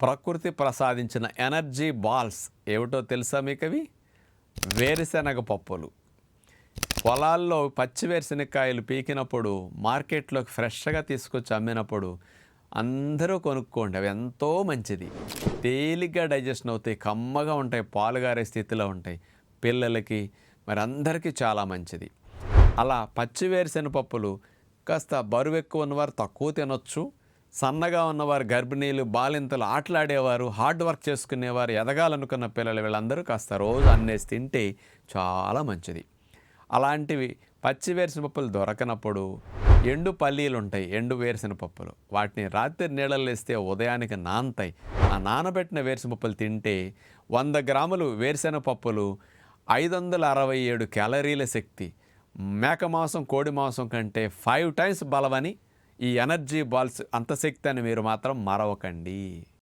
ప్రకృతి ప్రసాదించిన energy balls ఏమిటో తెలుసా మీకు అవి? వేరుశనగ పప్పులు. పొలాల్లో పచ్చి వేరుశనగకాయలు పీకినప్పుడు మార్కెట్లోకి ఫ్రెష్గా తీసుకొచ్చి అమ్మినప్పుడు అందరూ కొనుక్కోండి అవి ఎంతో మంచిది. తేలిగ్గా డైజెషన్ అవుతాయి కమ్మగా ఉంటాయి పాలుగారే స్థితిలో ఉంటాయి. పిల్లలకి మరి అందరికీ చాలా మంచిది. అలా పచ్చి వేరుశనగ పప్పులు కాస్త బరువు ఎక్కువ ఉన్నవారు తక్కువ తినొచ్చు. సన్నగా ఉన్నవారు గర్భిణీలు బాలింతలు ఆటలాడేవారు హార్డ్ వర్క్ చేసుకునేవారు ఎదగాలనుకున్న పిల్లలు వీళ్ళందరూ కాస్త రోజు అన్నేసి తింటే చాలా మంచిది. అలాంటివి పచ్చి వేరుశెనగ పప్పులు దొరకనప్పుడు ఎండు పల్లీలు ఉంటాయి ఎండు వేరుశెనగ పప్పులు వాటిని రాత్రి నీళ్ళల్లో వేస్తే ఉదయానికి నానతాయి. ఆ నానబెట్టిన వేరుశెనగ పప్పులు తింటే వంద గ్రాములు వేరుశెనగ పప్పులు ఐదు వందల అరవై ఏడు క్యాలరీల శక్తి. మేక మాంసం కోడి మాంసం కంటే ఫైవ్ టైమ్స్ బలమని ఈ ఎనర్జీ బాల్స్ అంత శక్తి అని మీరు మాత్రం మరవకండి.